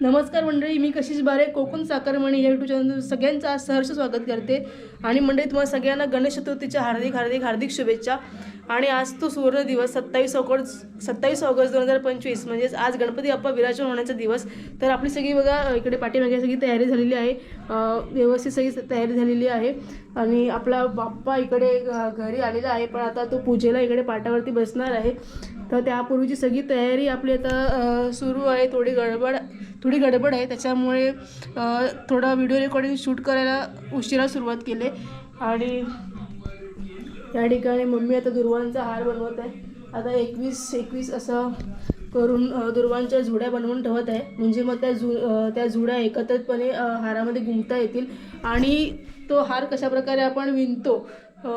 नमस्कार मंडळी मी कशीच बारे कोकण साखरमणी या यूट्यूब चॅनल सगळ्यांचं आज सहर्ष स्वागत करते. आणि मंडळी तुम्हाला सगळ्यांना गणेश चतुर्थीच्या हार्दिक हार्दिक हार्दिक शुभेच्छा. आणि आज तो सुवर्ण दिवस सत्तावीस ऑगस्ट सत्तावीस ऑगस्ट दोन हजार पंचवीस म्हणजेच आज गणपती बाप्पा विराजमान होण्याचा दिवस. तर आपली सगळी बघा इकडे पाठीमागे सगळी तयारी झालेली आहे. व्यवस्थित सगळी तयारी झालेली आहे. आणि आपला बाप्पा इकडे घरी आलेला आहे पण आता तो पूजेला इकडे पाटावरती बसणार आहे. तर त्यापूर्वीची सगळी तयारी आपली आता सुरू आहे. थोडी गडबड थोडी गडबड आहे. त्याच्यामुळे थोडा व्हिडिओ रेकॉर्डिंग शूट करायला उशिरा सुरुवात केली. आणि या ठिकाणी मम्मी आता दुर्वांचा हार बनवत आहे. आता एकवीस एकवीस असं करून दुर्वांच्या जुड्या बनवून ठेवत आहे. म्हणजे मग त्या जु त्या जुड्या एकत्रितपणे हारामध्ये गुंतता येतील. आणि तो हार कशाप्रकारे आपण विणतो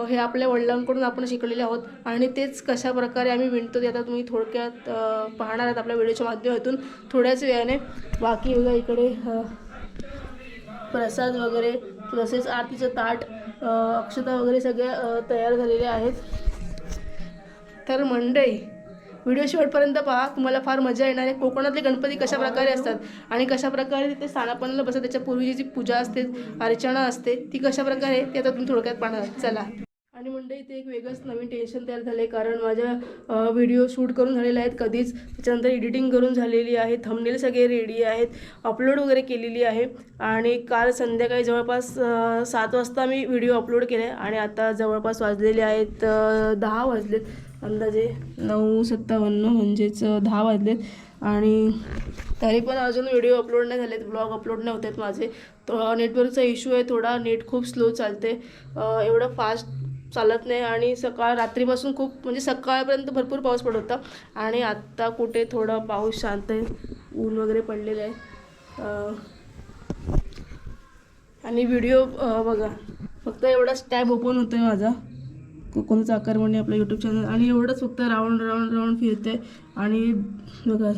हे आपल्या वडिलांकडून आपण शिकलेले आहोत आणि तेच कशा प्रकारे आम्ही विणतो ते आता तुम्ही थोडक्यात पाहणार आहात आपल्या व्हिडिओच्या माध्यमातून. थोड्याच वेळाने बाकी बघा इकडे प्रसाद वगैरे तसेच आरतीचं ताट अक्षता वगैरे सगळ्या तयार झालेल्या आहेत. तर मंडई व्हिडिओ शेवटपर्यंत पहा तुम्हाला फार मजा येणार आहे. कोकणातले गणपती कशा प्रकारे असतात आणि कशा प्रकारे तिथे स्थानापनाला बसतात त्याच्या पूर्वीची जी पूजा असते अर्चना असते ती कशा प्रकारे ते आता तुम्ही थोडक्यात पाहणार चला. आणि मंडळी इथे एक वेगळंच नवीन टेन्शन तयार झालं आहे कारण माझ्या व्हिडिओ शूट करून झालेले आहेत कधीच. त्याच्यानंतर एडिटिंग करून झालेली आहे थंबनेल सगळे रेडी आहेत अपलोड वगैरे केलेली आहे. आणि काल संध्याकाळी जवळपास सात वाजता मी व्हिडिओ अपलोड केला आहे आणि आता जवळपास वाजलेले आहेत दहा वाजलेत. अंदाजे नऊ सत्तावन्न म्हणजेच दहा वाजलेत. आणि तरी पण अजून व्हिडिओ अपलोड नाही झालेत ब्लॉग अपलोड नाही होत आहेत माझे. तो नेटवर्कचा इश्यू आहे थोडा नेट खूप स्लो चालते. एवढं फास्ट चालत नाही आणि सकाळ रात्रीपासून खूप म्हणजे सकाळपर्यंत भरपूर पाऊस पडत होता. आणि आत्ता कुठे थोडा पाऊस शांत आहे ऊन वगैरे पडलेलं आहे. आणि व्हिडिओ बघा फक्त एवढाच टॅब ओपन होतो आहे माझा. कोकणचा आकार आपलं यूट्यूब चॅनल आणि एवढंच फक्त राऊंड राऊंड राऊंड फिरते. आणि बघा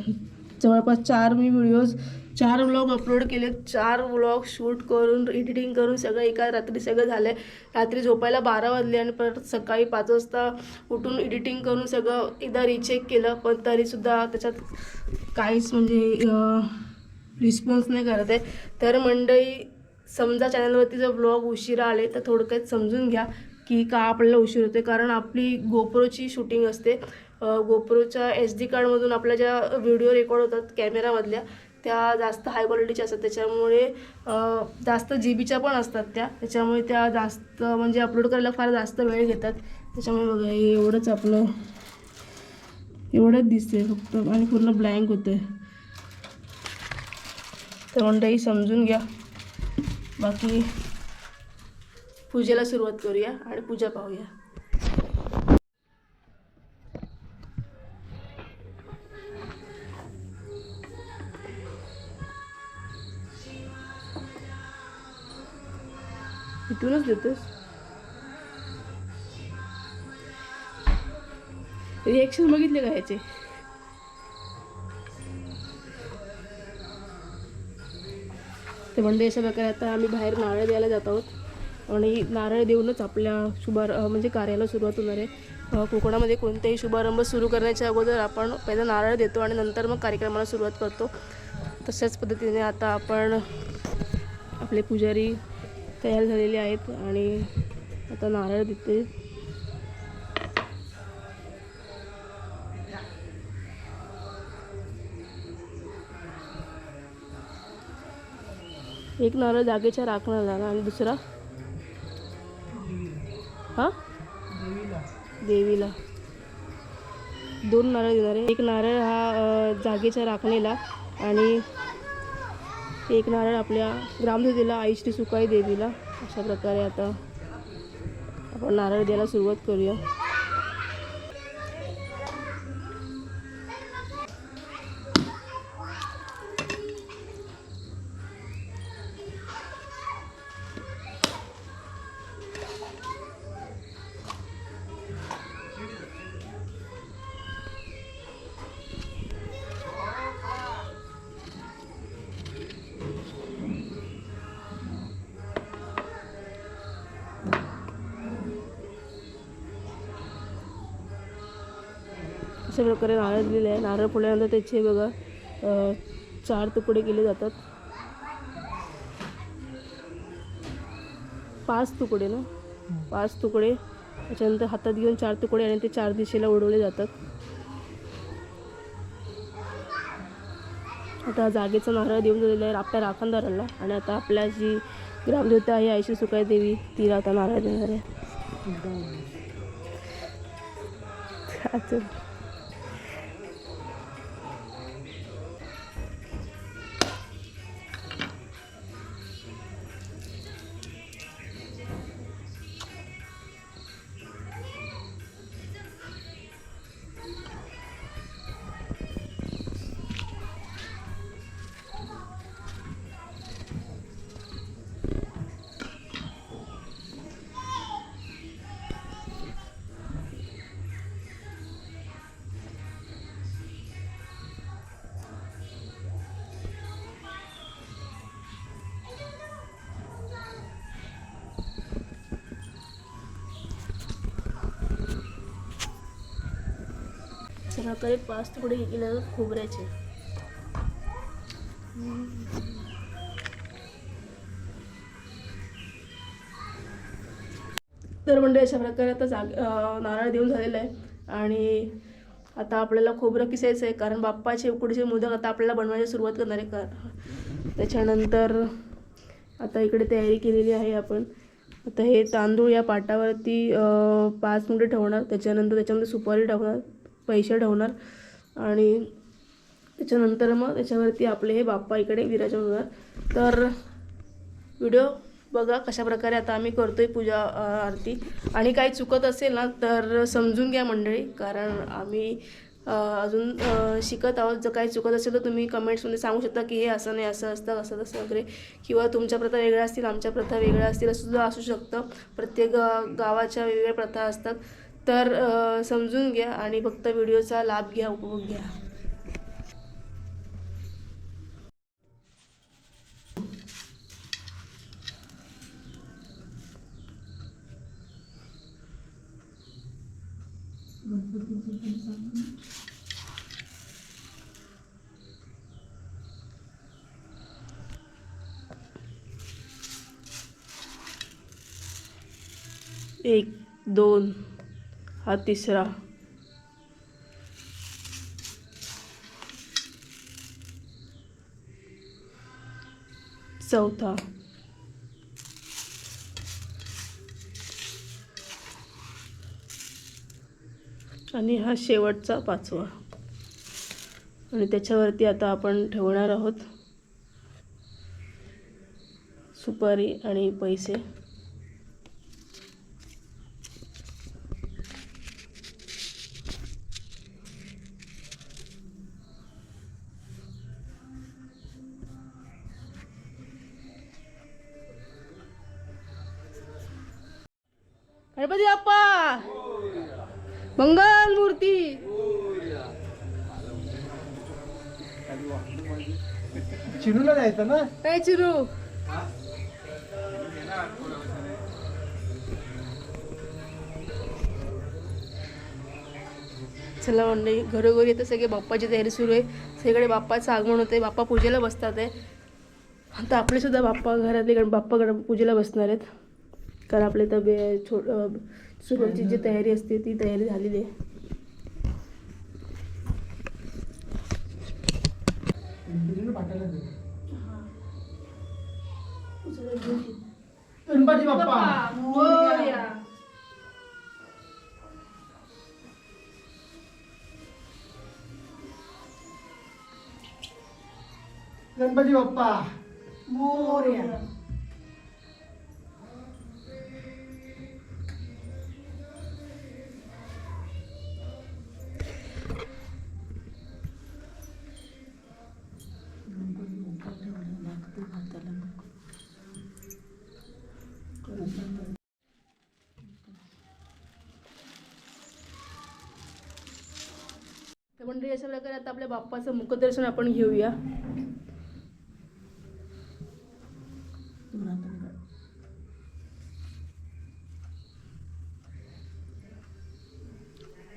जवळपास चार मी व्हिडिओज चार व्लॉग अपलोड केले चार व्लॉग शूट करून एडिटिंग करून सगळं एका रात्री सगळं झालं आहे रात्री झोपायला बारा वाजले आणि परत सकाळी पाच वाजता उठून एडिटिंग करून सगळं एकदा रिचेक केलं पण तरीसुद्धा त्याच्यात काहीच म्हणजे रिस्पॉन्स नाही करत आहे. तर मंडळी समजा चॅनलवरती जर ब्लॉग उशिरा आले तर थोडक्यात समजून घ्या. की का आपल्याला उशीर होते कारण आपली गोप्रोची शूटिंग असते. गोप्रोच्या एस डी कार्डमधून आपल्या ज्या व्हिडिओ रेकॉर्ड होतात कॅमेरामधल्या त्या जास्त हाय क्वालिटीच्या असतात. त्याच्यामुळे जास्त जी बीच्या पण असतात त्या. त्याच्यामुळे त्या जास्त म्हणजे अपलोड करायला फार जास्त वेळ घेतात. त्याच्यामुळे बघा हे एवढंच आपलं एवढंच दिसते फक्त आणि पूर्ण ब्लँक होतं आहे तर मंडळी समजून घ्या. बाकी पूजेला सुरुवात करूया आणि पूजा पाहूया. इथूनच देतोस? रिएक्शन बघितले का ह्याचे ते म्हणजे अशा प्रकारे आता आम्ही बाहेर नारळ द्यायला जात आहोत. आणि नारळ देऊनच आपल्या शुभार म्हणजे कार्याला सुरुवात होणार आहे. कोकणामध्ये कोणतेही शुभारंभ सुरू करण्याच्या अगोदर आपण पहिला नारळ देतो आणि नंतर मग कार्यक्रमाला सुरुवात करतो. तशाच पद्धतीने आता आपण आपले पुजारी तयार झालेले आहेत आणि आता नारळ देते. एक नारळ जागेच्या राखणार झाला आणि दुसरा हा? देवीला. दोन नारळ देणार आहे. एक नारळ हा जागेच्या राखणीला आणि एक नारळ आपल्या ग्रामदेवीला आई श्री सुकाई देवीला. अशा प्रकारे आता आपण नारळ द्यायला सुरुवात करूया. अशा प्रकारे नारळ दिलेले आहे. नारळ फोडल्यानंतर त्याचे बघा चार तुकडे केले जातात. पाच तुकडे ना? पाच तुकडे. त्याच्यानंतर हातात घेऊन चार तुकडे आणि ते चार दिशेला उडवले जातात. आता जागेचा नारळ देऊन झालेला आहे आपल्या राखणदाराला. आणि आता आपल्या जी ग्रामदेवता आहे आयशी सुकाय देवी तिला आता नारळ देणार आहे. अच्छा. पाच तुकडे केले खोबऱ्याचे. तर म्हणजे अशा प्रकारे आता जाग नारळ देऊन झालेला आहे. आणि आता आपल्याला खोबरं किसायचं आहे कारण बाप्पाचे उकडीचे मोदक आता आपल्याला बनवायची सुरुवात करणार आहे. का त्याच्यानंतर आता इकडे तयारी केलेली आहे आपण. आता हे तांदूळ या पाटावरती पाच मिनटं ठेवणार. त्याच्यानंतर त्याच्यामध्ये सुपारी ठेवणार पैसे ठेवणार. आणि त्याच्यानंतर मग त्याच्यावरती आपले हे बाप्पा इकडे विराजमान होणार. तर व्हिडिओ बघा कशा प्रकारे आता आम्ही करतोय पूजा आरती. आणि काही चुकत असेल ना तर समजून घ्या मंडळी. कारण आम्ही अजून शिकत आहोत. जर काही चुकत असेल तर तुम्ही कमेंट्समध्ये सांगू शकता की हे असं नाही असं असतं असं तसं वगैरे. किंवा तुमच्या प्रथा वेगळ्या असतील आमच्या प्रथा वेगळ्या असतील असं सुद्धा असू शकतं. प्रत्येक गावाच्या वेगवेगळ्या प्रथा असतात. तर समजून घ्या आणि फक्त व्हिडिओचा लाभ घ्या उपभोग घ्या. एक दोन. हा तिसरा. चौथा. आणि हा शेवटचा पाचवा. आणि त्याच्यावरती आता आपण ठेवणार आहोत. सुपारी आणि पैसे. गणपती बाप्पा! मंगल मूर्ती! चिरूला जायचं ना? काय चिरू चला मंडळी घरोघरी आता सगळे बाप्पाची तयारी सुरू आहे. सगळीकडे बाप्पाचं आगमन होते बाप्पा पूजेला बसतात आहे. आता आपले सुद्धा बाप्पा घरातले गण बाप्पा गण पूजेला बसणार आहेत. कारण आपले तर बे छो अं, सुरुवातीची जी तयारी असते ती तयारी झालेली आहे. गणपती बाप्पा. गणपती बाप्पा. मोर्या. आता आपल्या बाप्पाचं मुखदर्शन आपण घेऊया.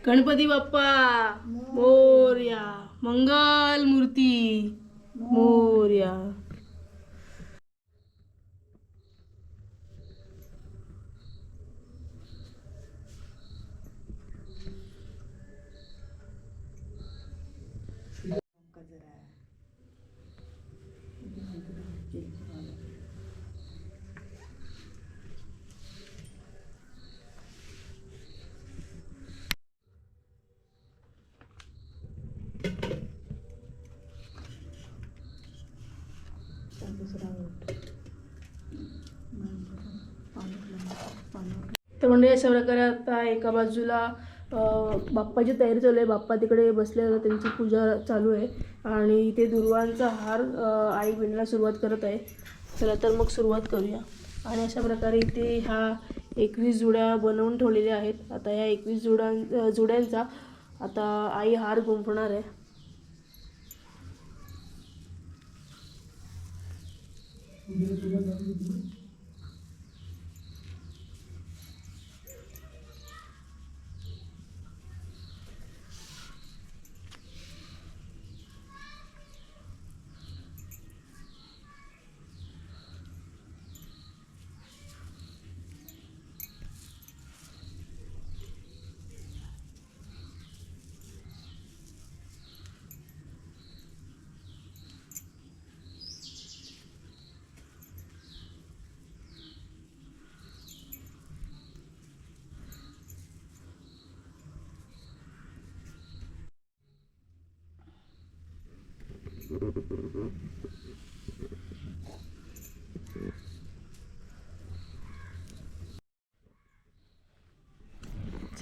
गणपती बाप्पा मोर्या मंगल मूर्ती मोर्या. तर म्हणजे अशा प्रकारे आता एका बाजूला बाप्पाची तयारी चालू आहे. बाप्पा तिकडे बसले त्यांची पूजा चालू आहे. आणि इथे दुर्वांचा हार आई विणायला सुरुवात करत आहे. चला तर मग सुरुवात करूया. आणि अशा प्रकारे इथे ह्या एकवीस जुड्या बनवून ठेवलेल्या आहेत. आता ह्या एकवीस जुड्यां जुड्यांचा आता आई हार गुंफणार आहे.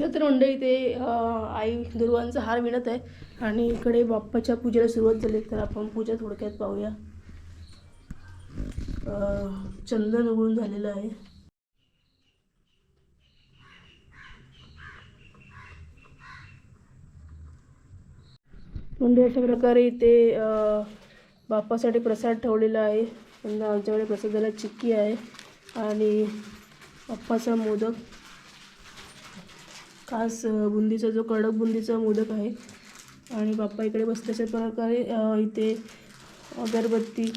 तर इथे आई दुर्गांचा हार विणत आहे. आणि इकडे बाप्पाच्या पूजेला सुरुवात झाली तर आपण पूजा थोडक्यात पाहूया. अं, चंदन उघडून झालेलं आहे. म्हणजे अशा प्रकारे इथे अं, बाप्पासाठी प्रसाद ठेवलेला आहे. त्यांना आमच्याकडे प्रसादाला चिक्की आहे. आणि बाप्पाचा मोदक खास बुंदीचा जो कडक बुंदीचा मोदक आहे आणि बाप्पा इकडे बसल्याच्या प्रकारे इथे अगरबत्ती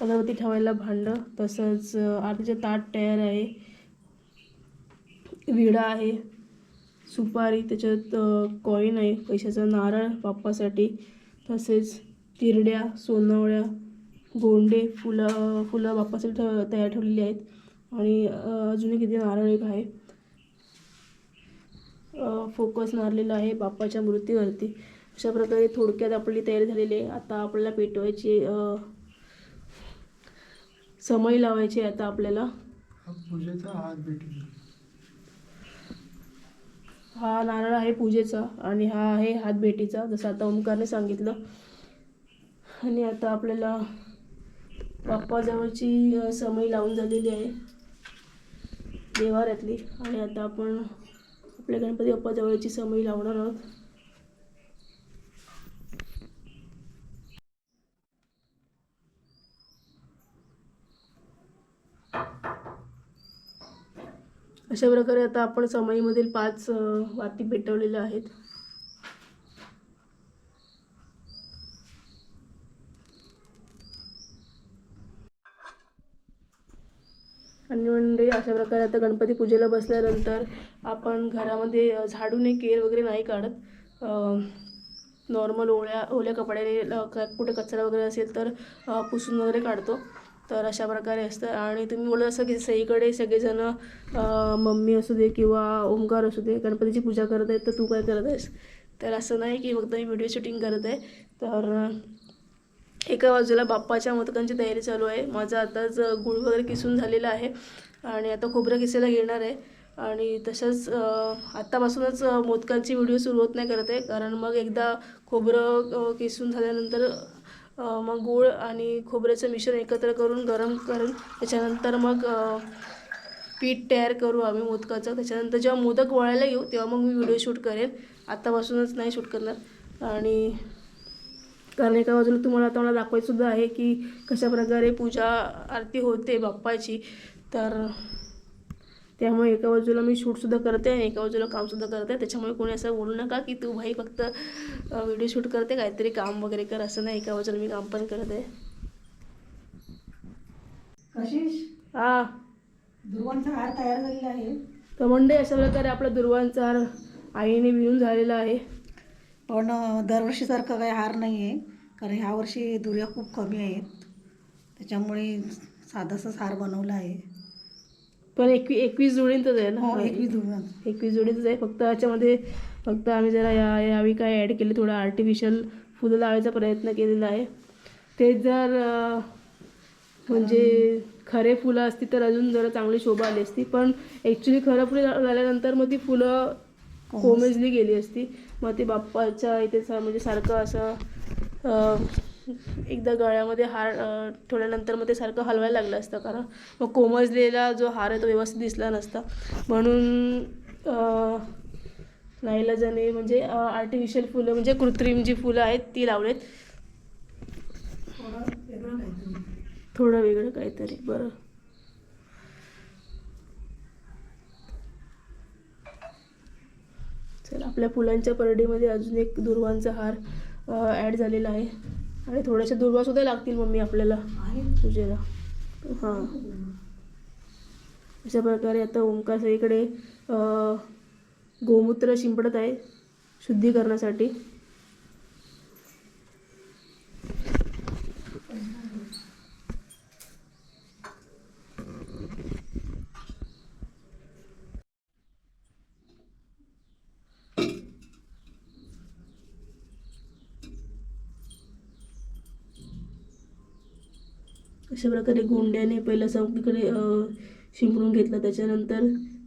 अगरबत्ती ठेवायला भांडं तसंच अ, आरतीचं ताट तयार आहे. विडा आहे सुपारी त्याच्यात कॉईन आहे पैशाचा नारळ बाप्पासाठी तसेच तिरड्या सोनवळ्या गोंडे फुलं फुलं बाप्पासाठी ठेव तयार ठेवलेली आहेत. आणि अजूनही किती नारळ एक आहे. फोकस मारलेला आहे बाप्पाच्या मूर्तीवरती अशा प्रकारे थोडक्यात आपली तयारी झालेली आहे. आता आपल्याला पेटवायची समय लावायची आहे आता आपल्याला. हा हा नारळ आहे पूजेचा आणि हा आहे हातभेटीचा जसं आता ओंकारने सांगितलं. आणि आता आपल्याला बाप्पाजवळची अ, समय लावून झालेली आहे. देवाऱ्यातली. आणि आता आपण आपल्या गणपती बाप्पाजवळची समई लावणार आहोत अशा प्रकारे आता आपण समईमधील पाच वाती पेटवलेल्या आहेत. आणि म्हणजे अशा प्रकारे आता गणपती पूजेला बसल्यानंतर आपण घरामध्ये झाडूने केर वगैरे नाही काढत. नॉर्मल ओळ्या ओल्या कपड्याने कुठे कचरा वगैरे असेल तर पुसून वगैरे काढतो. तर अशा प्रकारे असतं. आणि तुम्ही बोलत असं की सईकडे सगळेजण मम्मी असू दे किंवा ओंकार असू दे गणपतीची पूजा करत आहेत तर तू काय करत आहेस? तर असं नाही की फक्त मी व्हिडिओ शूटिंग करत आहे. तर एका बाजूला बाप्पाच्या मोदकांची तयारी चालू आहे. माझं आताच गुळ वगैरे किसून झालेलं आहे. आणि आता खोबरं किसायला घेणार आहे. आणि तसंच आत्तापासूनच मोदकांची व्हिडिओ सुरू होत नाही करत आहे. कारण मग एकदा खोबरं किसून झाल्यानंतर मग गूळ आणि खोबऱ्याचं मिश्रण एकत्र करून गरम करून त्याच्यानंतर मग पीठ तयार करू आम्ही मोदकाचं. त्याच्यानंतर जेव्हा मोदक वळायला येऊ तेव्हा मग मी व्हिडिओ शूट करेन. आत्तापासूनच नाही शूट करणार. आणि कारण एका बाजूला तुम्हाला आता मला दाखवायचं सुद्धा आहे की कशा प्रकारे पूजा आरती होते बाप्पाची. तर त्यामुळे एका बाजूला मी शूटसुद्धा करते आणि एका बाजूला कामसुद्धा करते. त्याच्यामुळे कोणी असं बोलू नका की तू भाई फक्त व्हिडिओ शूट करते काहीतरी काम वगैरे कर. असं नाही एका बाजूला मी काम पण करते. कशिश हा. ध्रुवांचा हार तयार झालेला आहे. तर मंडळी अशा प्रकारे आपला दुर्वांचा हार आईने विणून झालेला आहे. पण दरवर्षीसारखं काही हार नाही आहे कारण ह्या वर्षी दुर्या खूप कमी आहेत. त्याच्यामुळे साधासाच हार बनवला आहे. पण एकवी एकवीस जोडींचंच आहे हो ना एकवीस दुर्वा एकवीस जोडीचंच आहे. फक्त याच्यामध्ये फक्त आम्ही जरा या यावी काय ॲड केले थोडं आर्टिफिशियल फुलं लावायचा प्रयत्न केलेला आहे. ते जर म्हणजे खरे फुलं असती तर अजून जरा चांगली शोभा आली असती. पण ॲक्च्युली खरं फुलं झाल्यानंतर मग ती फुलं कोमेजली. गेली असती. मग ते बाप्पाच्या इथे म्हणजे सारखं असं एकदा गळ्यामध्ये हार ठेवल्यानंतर मग ते सारखं हलवायला लागलं असतं. कारण मग कोमजलेला जो हार आहे तो व्यवस्थित दिसला नसता. म्हणून अं, नाईलाजाने म्हणजे आर्टिफिशियल फुलं म्हणजे कृत्रिम जी फुलं आहेत ती लावलेत. थोडं वेगळं काहीतरी थोडं वेगळं काहीतरी बरं. चल आपल्या फुलांच्या परडीमध्ये अजून एक दुर्वांचा हार ॲड झालेला आहे. आणि थोड्याशा दुर्वासुद्धा लागतील मम्मी आपल्याला. पूजेला. हां. अशा प्रकारे आता ओंकार सगळीकडे गोमूत्र शिंपडत आहे शुद्धीकरणासाठी. अशा प्रकारे गोंड्याने पहिलं सगळीकडे शिंपडून घेतलं. त्याच्यानंतर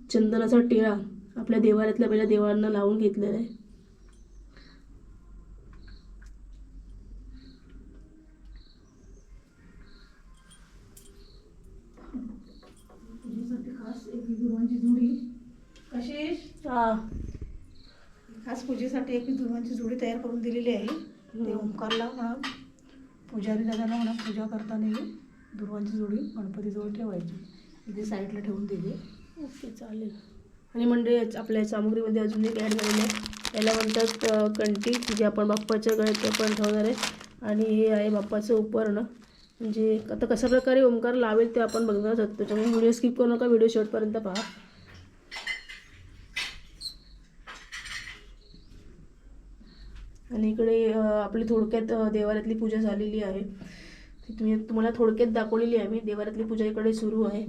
चंदनाचा टिळा आपल्या देवाऱ्यातल्या पहिल्या देवांना लावून घेतलेला आहे. खास एकवीस दुर्वांची जोडी. कशिश हा. खास पूजेसाठी एकवीस दुर्वांची जोडी तयार करून दिलेली आहे. ते ओंकारला म्हणा पुजारी दादाला म्हणा पूजा करताना दुर्वांची जोडी गणपतीजवळ ठेवायची. इथे साईडला ठेवून दिली ओके चालेल. आणि म्हणजे आपल्या सामग्रीमध्ये अजून एक ॲड झालेलं आहे. याला म्हणतात कंटी जे आपण बाप्पाच्या गळ्यात आपण ठेवणार आहे. आणि हे आहे बाप्पाचं उपरणं म्हणजे आता कशा प्रकारे ओंकार लावेल ते आपण बघणार आहोत. त्याच्यामुळे व्हिडिओ स्किप करू नका व्हिडिओ शेवटपर्यंत पहा. आणि इकडे आपली थोडक्यात देवाऱ्यातली पूजा झालेली आहे. तुम्ही तुम्हाला थोडक्यात दाखवलेली आहे. मी देवारातली पूजा इकडे सुरू आहे.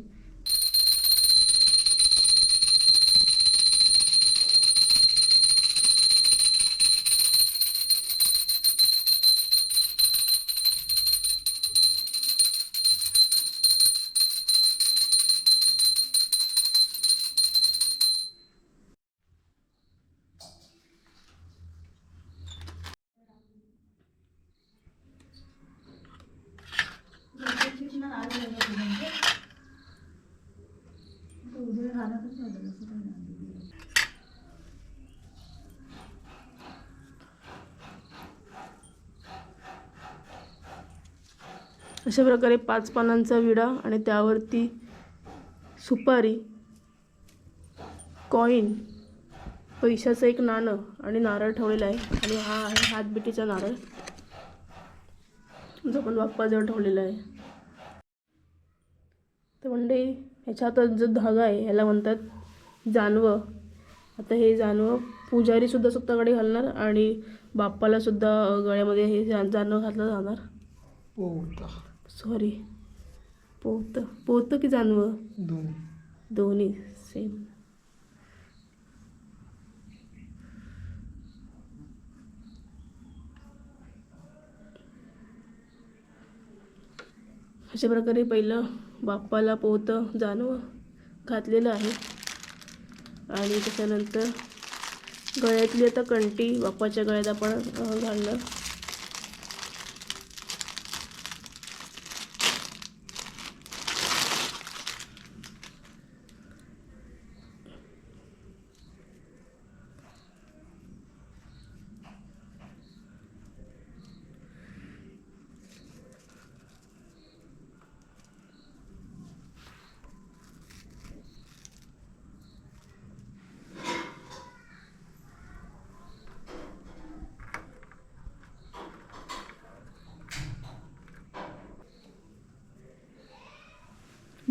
अशा प्रकारे पाच पानांचा विडा आणि त्यावरती सुपारी कॉईन पैशाचं एक नाणं आणि नारळ ठेवलेलं आहे. आणि हा आहे हातबिटीचा नारळ. जो पण बाप्पाजवळ ठेवलेला आहे तर ह्याच्या हातात जो धागा आहे ह्याला म्हणतात जानवं. आता हे जानवं पुजारीसुद्धा स्वतःकडे घालणार आणि बाप्पालासुद्धा गळ्यामध्ये हे जान- जानवं घातलं जाणार. पोहता सॉरी पोहतं पोहतं की जानवं? दोन. दोन्ही. सेम अशा प्रकारे पहिलं बाप्पाला पोहतं जानवं घातलेलं आहे. आणि त्याच्यानंतर गळ्यातली आता कंटी बाप्पाच्या गळ्यात आपण घालणं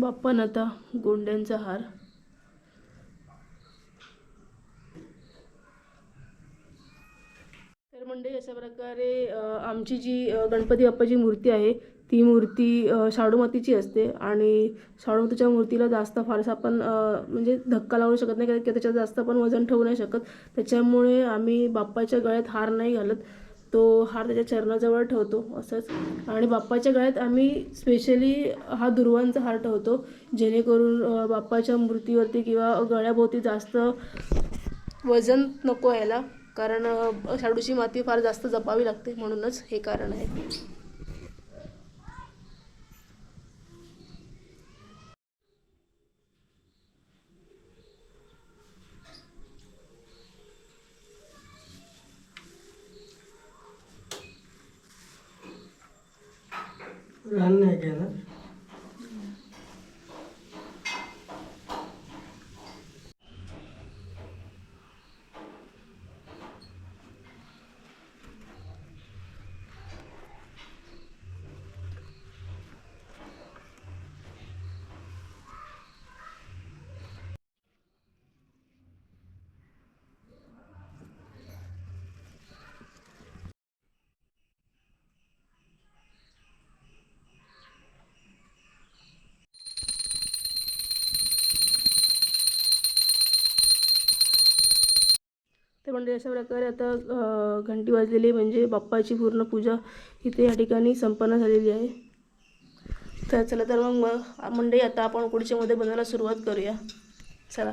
घालणार बाप्पान आता गोंड्यांचा हार. तर म्हणजे अशा प्रकारे आमची जी गणपती बाप्पाची मूर्ती आहे ती मूर्ती शाडूमातीची असते आणि शाडूमातीच्या मूर्तीला जास्त फारसा आपण म्हणजे धक्का लावू शकत नाही कारण की त्याच्यात जास्त आपण वजन ठेवू नाही शकत. त्याच्यामुळे आम्ही बाप्पाच्या गळ्यात हार नाही घालत. तो हार त्याच्या चरणाजवळ ठेवतो असंच. आणि बाप्पाच्या गळ्यात आम्ही स्पेशली हा दुर्वांचा हार ठेवतो जेणेकरून बाप्पाच्या मूर्तीवरती किंवा गळ्याभोवती जास्त वजन नको यायला. कारण शाडूची माती फार जास्त जपावी लागते म्हणूनच हे कारण आहे. रान नाही मंडळी म्हणजे अशा प्रकारे आता घंटी वाजलेली म्हणजे बाप्पाची पूर्ण पूजा इथे या ठिकाणी संपन्न झालेली आहे. तर चला तर मग मग मंडळी आता आपण उकडीच्यामध्ये बनवायला सुरुवात करूया. चला.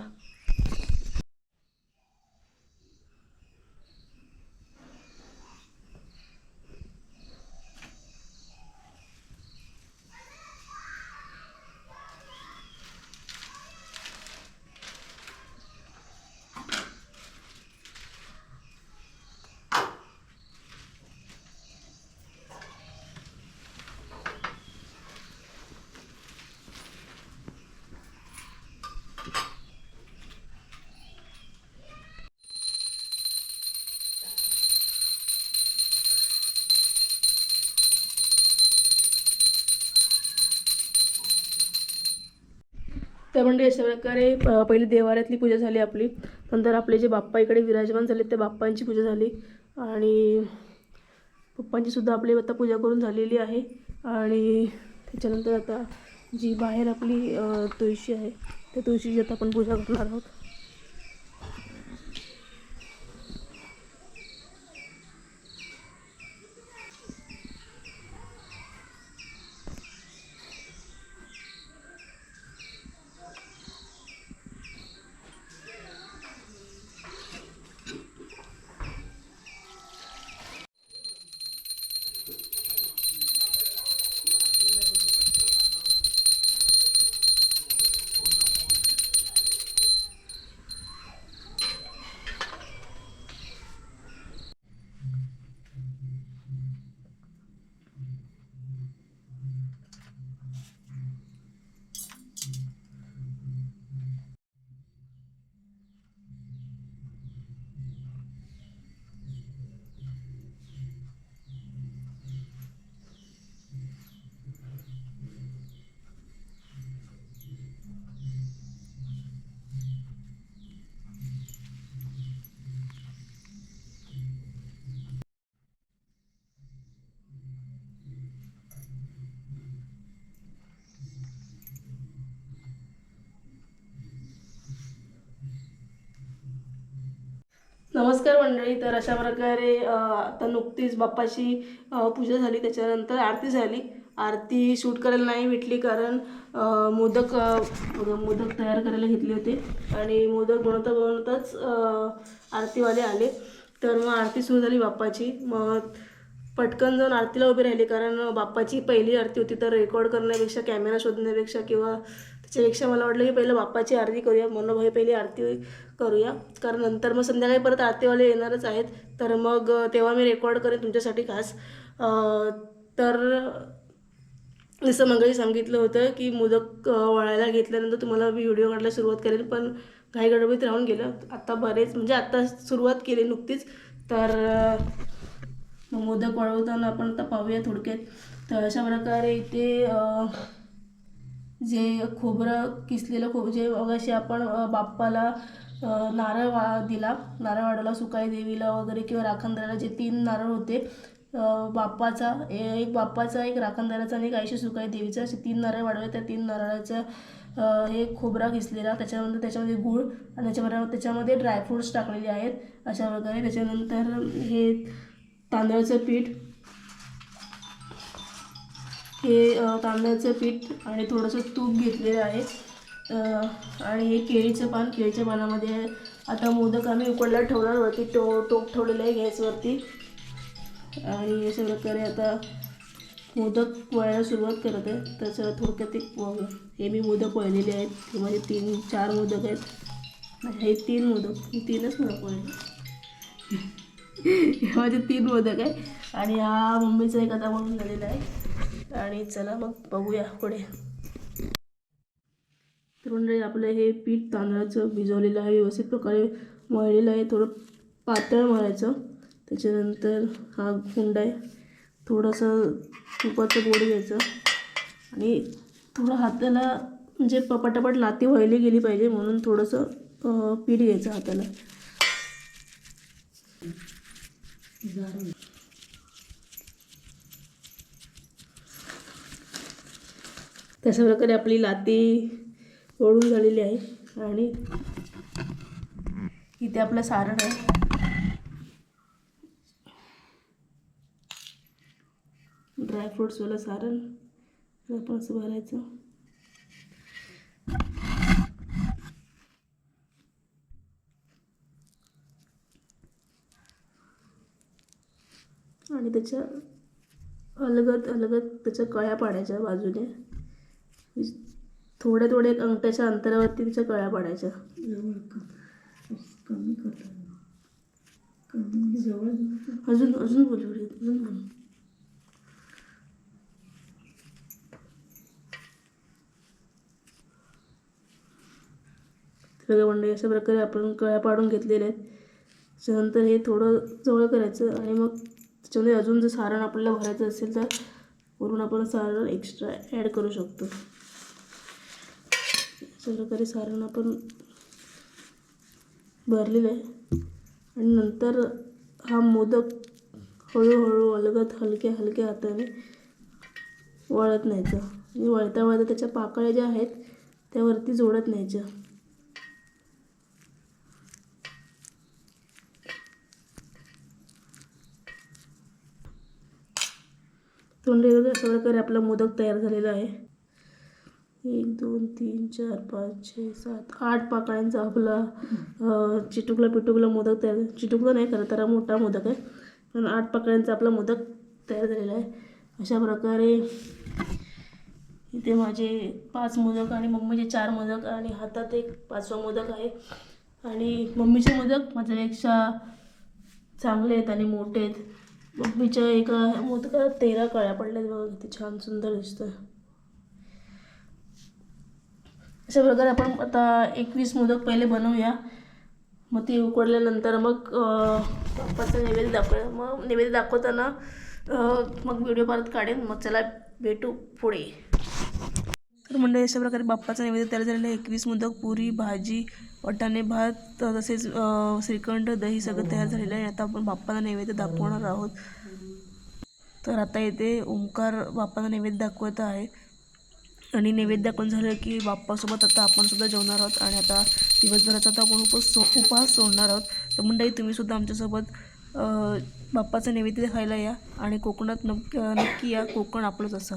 तर म्हणजे अशा प्रकारे पहिली देवाऱ्यातली पूजा झाली आपली. नंतर आपले जे बाप्पा इकडे विराजमान झाले त्या बाप्पांची पूजा झाली. आणि पप्पांची सुद्धा आपली आता पूजा करून झालेली आहे. आणि त्याच्यानंतर आता जी बाहेर आपली तुळशी आहे त्या तुळशीची आता आपण पूजा करणार आहोत. नमस्कार मंडळी तर अशा प्रकारे आता नुकतीच बाप्पाची पूजा झाली त्याच्यानंतर आरती झाली. आरती शूट करायला नाही भेटली कारण मोदक मोदक तयार करायला घेतले होते. आणि मोदक बनवता बनवताच आरतीवाले आले. तर मग आरती सुरू झाली बाप्पाची. मग पटकन जाऊन आरतीला उभी राहिली कारण बाप्पाची पहिली आरती होती तर रेकॉर्ड करण्यापेक्षा कॅमेरा शोधण्यापेक्षा किंवा त्याच्यापेक्षा मला वाटलं की पहिलं बाप्पाची आरती करूया म्हणून भाई पहिली आरती करूया. कारण नंतर मग संध्याकाळी परत आरतीवाले येणारच आहेत. तर मग तेव्हा मी रेकॉर्ड करेन तुमच्यासाठी खास. तर जसं मंगळी सांगितलं होतं की मोदक वळायला घेतल्यानंतर तुम्हाला मी व्हिडिओ काढायला सुरुवात करेन पण काही गडबडीत राहून गेलं. आत्ता बरेच म्हणजे आत्ता सुरुवात केली नुकतीच. तर मोदक वळवताना आपण आता पाहूया थोडक्यात. तर अशा प्रकारे इथे जे खोबरं किसलेलं खो जे अगाशी आपण बाप्पाला नारळ वा दिला. नारळ वाढवला सुकाई देवीला वगैरे किंवा राखणदाराला जे तीन नारळ होते बाप्पाचा ए- एक बाप्पाचा एक राखणदाराचा आणि एक आयशी सुकाई देवीचा असे तीन नारळ वाढवले त्या तीन नारळाचं हे खोबरा किसलेला त्याच्यानंतर त्याच्यामध्ये गूळ आणि त्याच्याबरोबर त्याच्यामध्ये ड्रायफ्रुट्स टाकलेले आहेत अशा प्रकारे. त्याच्यानंतर हे तांदळाचं पीठ हे तांदळाचं पीठ आणि थोडंसं तूप घेतलेलं आहे. आणि हे केळीचं पान केळीच्या पानामध्ये आता मोदक आम्ही उकडला ठेवणार वरती टो टोप ठेवलेलं आहे गॅसवरती. आणि अशा प्रकारे आता. मोदक पोळायला सुरुवात करत. आहे त्याचं थोडक्यात एक हे मी मोदक वळलेले आहेत. हे माझे तीन चार मोदक आहेत. हे तीन मोदक तीनच मोदक वळले हे माझे तीन मोदक आहे आणि हा मम्मीचा एक आता म्हणून झालेला आहे. आणि चला मग बघूया पुढे. तर मंडळी आपलं हे पीठ तांदळाचं भिजवलेलं आहे व्यवस्थित प्रकारे मळलेलं आहे. थोडं पातळ मळायचं. त्याच्यानंतर हा गुंड आहे. थोडंसं तुपाचं गोड घ्यायचं. आणि थोडं हाताला म्हणजे पटापट लाती व्हायली गेली पाहिजे म्हणून थोडंसं पीठ घ्यायचं हाताला. तशा प्रकारे आपली लाती ओळून झालेली आहे आणि इथे आपलं सारण आहे. ड्रायफ्रुट्सवालं सारण आपण असं भरायचं. आणि त्याच्या अलगद अलगद त्याच्या कळ्या पाडायच्या बाजूने. थोड्या थोड्या अंगठ्याच्या अंतरावरती तिच्या कळ्या पाडायच्या. कमी कमी जवळ अजून अजून बोलू अजून बोलू. सगळ्या मंडळी अशा प्रकारे आपण कळ्या पाडून घेतलेल्या आहेत. त्याच्यानंतर हे थोडं जवळ करायचं आणि मग त्याच्यामध्ये अजून जर सारण आपल्याला भरायचं असेल तर वरून आपण सारण एक्स्ट्रा ॲड करू शकतो. अशा प्रकारे सारण आपण भरलेलं आहे. आणि नंतर हा मोदक हळूहळू अलगत हलक्या हलक्या हाताने वळत न्यायचं. म्हणजे आणि वळता वळता त्याच्या पाकळ्या ज्या आहेत त्यावरती जोडत न्यायच्या. तोंड अशा प्रकारे आपला मोदक तयार झालेला आहे. एक दोन तीन चार पाच छे सात आठ पाकळ्यांचा आपला चिटुकला पिटुकला मोदक तयार चिटुकला नाही खरं तर मोठा मोदक आहे. पण आठ पाकळ्यांचा आपला मोदक तयार झालेला आहे. अशा प्रकारे इथे माझे पाच मोदक आणि मम्मीचे चार मोदक आणि हातात एक पाचवा मोदक आहे. आणि मम्मीचे मोदक माझ्यापेक्षा चांगले आहेत आणि मोठे आहेत. मम्मीच्या एका मोदकात तेरा कळ्या आहेत बघा किती छान सुंदर दिसतं अशा प्रकारे आपण आता एकवीस मोदक पहिले बनवूया. मग ते उकडल्यानंतर मग बाप्पाचं नैवेद्य दाखवूया. मग नैवेद्य दाखवताना मग व्हिडिओ परत काढेन. मग चला भेटू पुढे. तर म्हणजे अशा प्रकारे बाप्पाचा नैवेद्य तयार झालेलं आहे. एकवीस मोदक पुरी भाजी वटाणे भात तसेच श्रीखंड दही सगळं तयार झालेलं आहे. आता आपण बाप्पाला नैवेद्य दाखवणार आहोत. तर आता येते ओंकार बाप्पाला नैवेद्य दाखवत आहे. आणि नैवेद्य दाखवून झालं की बाप्पासोबत आता आपण सुद्धा जेवणार आहोत आणि आता दिवसभराचा आता आपण उपवास सो उपवास सोडणार आहोत. तर मंडळी तुम्ही सुद्धा आमच्यासोबत बाप्पाचं नैवेद्य खायला या आणि कोकणात नक्की नक्की या. कोकण आपलंच असं.